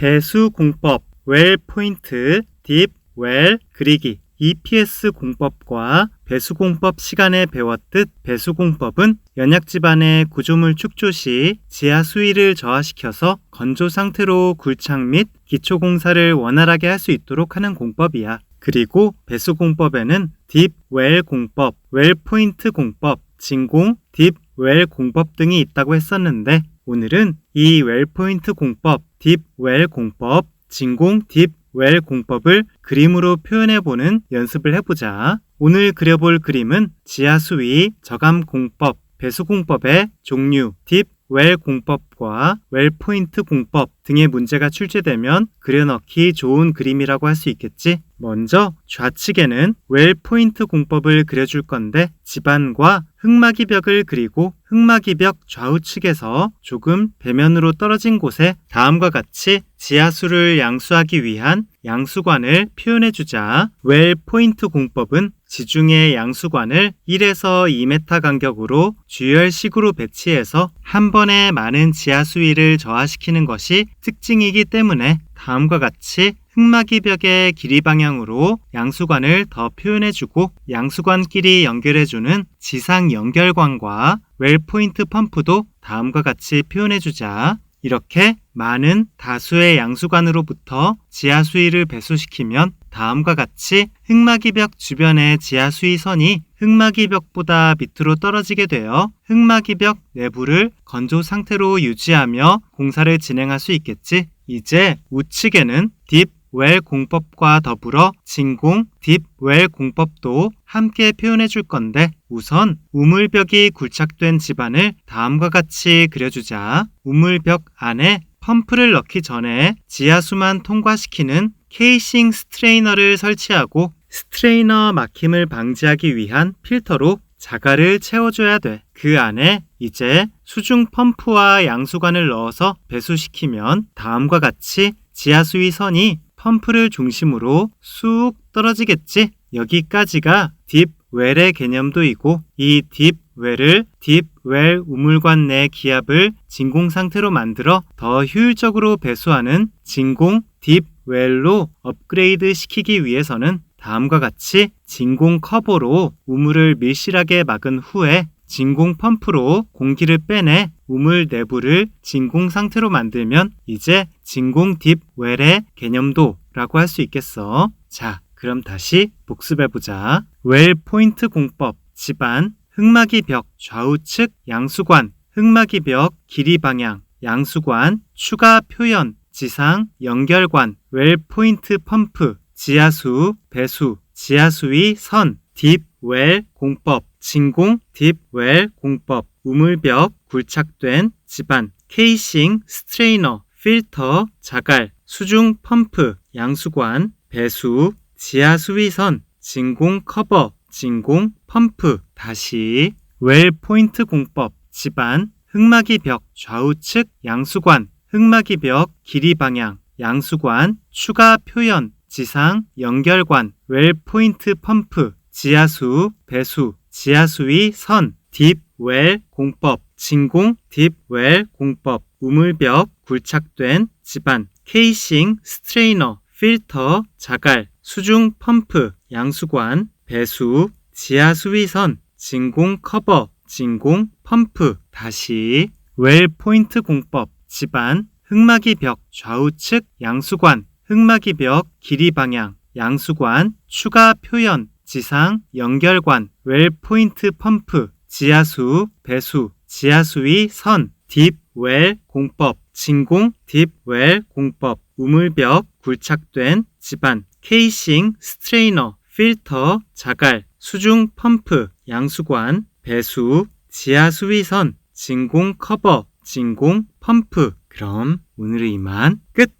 배수 공법, 웰 포인트, 딥, 웰 그리기, EPS 공법과 배수 공법 시간에 배웠듯 배수 공법은 연약 집안의 구조물 축조 시 지하 수위를 저하시켜서 건조 상태로 굴착 및 기초 공사를 원활하게 할 수 있도록 하는 공법이야. 그리고 배수 공법에는 딥, 웰 공법, 웰 포인트 공법, 진공, 딥, 웰 공법 등이 있다고 했었는데 오늘은 이 웰 포인트 공법, 딥, 웰 공법, 진공, 딥, 웰 공법을 그림으로 표현해보는 연습을 해보자. 오늘 그려볼 그림은 지하수위, 저감 공법, 배수 공법의 종류, 딥, 웰 공법과 웰 포인트 공법 등의 문제가 출제되면 그려넣기 좋은 그림이라고 할 수 있겠지? 먼저 좌측에는 웰 포인트 공법을 그려줄 건데 집안과 흙막이 벽을 그리고 흙막이 벽 좌우측에서 조금 배면으로 떨어진 곳에 다음과 같이 지하수를 양수하기 위한 양수관을 표현해 주자. 웰 포인트 공법은 지중해 양수관을 1에서 2m 간격으로 주열식으로 배치해서 한 번에 많은 지하 수위를 저하시키는 것이 특징이기 때문에 다음과 같이 흙막이 벽의 길이 방향으로 양수관을 더 표현해주고 양수관끼리 연결해주는 지상 연결관과 웰포인트 펌프도 다음과 같이 표현해주자. 이렇게 많은 다수의 양수관으로부터 지하 수위를 배수시키면 다음과 같이 흙막이 벽 주변의 지하 수위 선이 흙막이 벽보다 밑으로 떨어지게 되어 흙막이 벽 내부를 건조 상태로 유지하며 공사를 진행할 수 있겠지. 이제 우측에는 딥, 웰 공법과 더불어 진공, 딥, 웰 공법도 함께 표현해 줄 건데 우선 우물벽이 굴착된 집안을 다음과 같이 그려주자. 우물벽 안에 펌프를 넣기 전에 지하수만 통과시키는 케이싱 스트레이너를 설치하고 스트레이너 막힘을 방지하기 위한 필터로 자갈을 채워줘야 돼. 그 안에 이제 수중 펌프와 양수관을 넣어서 배수시키면 다음과 같이 지하수위 선이 펌프를 중심으로 쑥 떨어지겠지? 여기까지가 딥 웰의 개념도이고 이 딥 웰을 딥웰 우물관 내 기압을 진공 상태로 만들어 더 효율적으로 배수하는 진공 딥 웰로 업그레이드 시키기 위해서는 다음과 같이 진공 커버로 우물을 밀실하게 막은 후에 진공 펌프로 공기를 빼내 우물 내부를 진공 상태로 만들면 이제 진공 딥 웰의 개념도라고 할 수 있겠어. 자, 그럼 다시 복습해보자. 웰 포인트 공법, 집안, 흙막이 벽, 좌우측, 양수관, 흙막이 벽, 길이 방향, 양수관, 추가 표현, 지상, 연결관, 웰 포인트 펌프, 지하수, 배수, 지하수위 선, 딥, 웰, 공법, 진공, 딥, 웰, 공법, 우물벽, 굴착된 집안, 케이싱, 스트레이너, 필터, 자갈, 수중 펌프, 양수관, 배수, 지하수위선, 진공 커버, 진공 펌프, 다시 웰 포인트 공법, 집안, 흙막이 벽, 좌우측, 양수관, 흙막이 벽, 길이 방향, 양수관, 추가 표현, 지상, 연결관, 웰 포인트 펌프, 지하수, 배수, 지하수위 선, 딥, 웰, 공법, 진공, 딥, 웰, 공법, 우물벽, 굴착된 집안, 케이싱, 스트레이너, 필터, 자갈, 수중 펌프, 양수관, 배수, 지하수위선, 진공 커버, 진공 펌프, 다시 웰 포인트 공법, 집안, 흙막이 벽, 좌우측, 양수관, 흙막이 벽, 길이 방향, 양수관, 추가 표현, 지상, 연결관, 웰 포인트 펌프, 지하수, 배수, 지하수위 선, 딥, 웰, 공법, 진공, 딥, 웰, 공법, 우물벽, 굴착된 집안, 케이싱, 스트레이너, 필터, 자갈, 수중 펌프, 양수관, 배수, 지하수위선, 진공 커버, 진공 펌프. 그럼 오늘의 이만 끝!